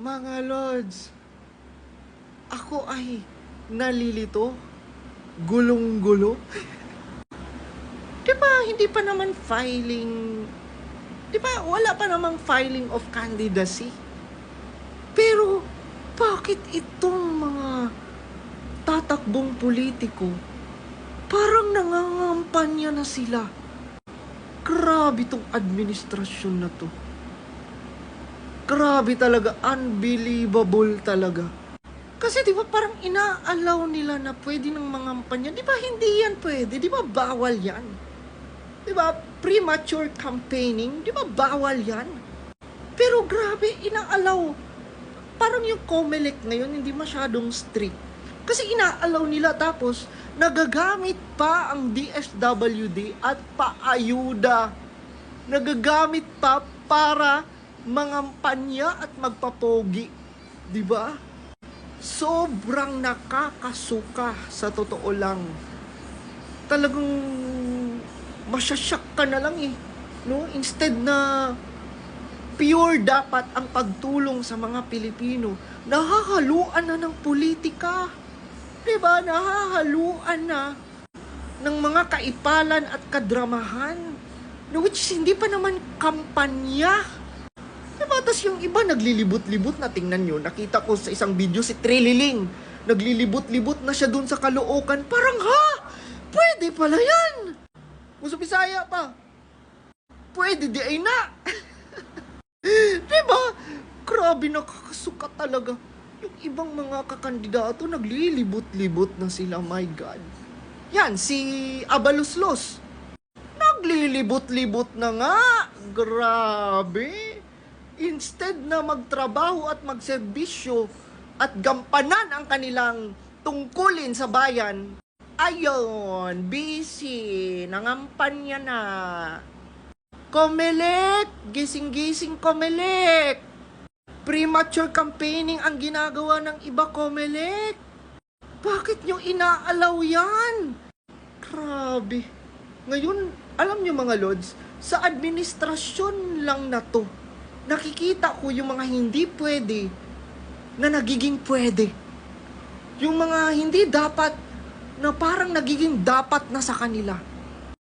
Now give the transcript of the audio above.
Mga Lods, ako ay nalilito, gulong-gulo. Di ba, hindi pa naman filing, di ba, wala pa namang filing of candidacy. Pero, bakit itong mga tatakbong politiko, parang nangangampanya na sila? Grabe tong administrasyon na to. Grabe talaga, unbelievable talaga. Kasi di ba parang inaalaw nila na pwede ng mga kampanya. Di ba hindi yan pwede? Di ba bawal yan? Di ba premature campaigning? Di ba bawal yan? Pero grabe, inaalaw. Parang yung COMELEC ngayon hindi masyadong strict. Kasi inaalaw nila tapos nagagamit pa ang DSWD at paayuda. Nagagamit pa para mangampanya at magpapogi. Di ba? Sobrang nakakasuka sa totoo lang. Talagang masyasyak ka na lang eh. No? Instead na pure dapat ang pagtulong sa mga Pilipino, nahahaluan na ng politika. 'Di ba? Nahahaluan na ng mga kaipalan at kadramahan. Which hindi pa naman kampanya. Tapos yung iba naglilibot-libot na tingnan nyo. Nakita ko sa isang video si Trililing. Naglilibot-libot na siya dun sa Caloocan. Parang ha? Pwede pala yan. Gusto Bisaya pa. Pwede di ay na. diba? Grabe nakakasuka talaga. Yung ibang mga kakandidato naglilibot-libot na sila. My God. Yan, si Abaluslos. Naglilibot-libot na nga. Grabe. Instead na magtrabaho at magserbisyo at gampanan ang kanilang tungkulin sa bayan, ayon, busy, nangampanya na. Komelek, gising-gising Komelek. Premature campaigning ang ginagawa ng iba Komelek. Bakit nyo inaalaw yan? Grabe. Ngayon, alam nyo mga lods, sa administrasyon lang na to, nakikita ko yung mga hindi pwede na nagiging pwede. Yung mga hindi dapat na parang nagiging dapat na sa kanila.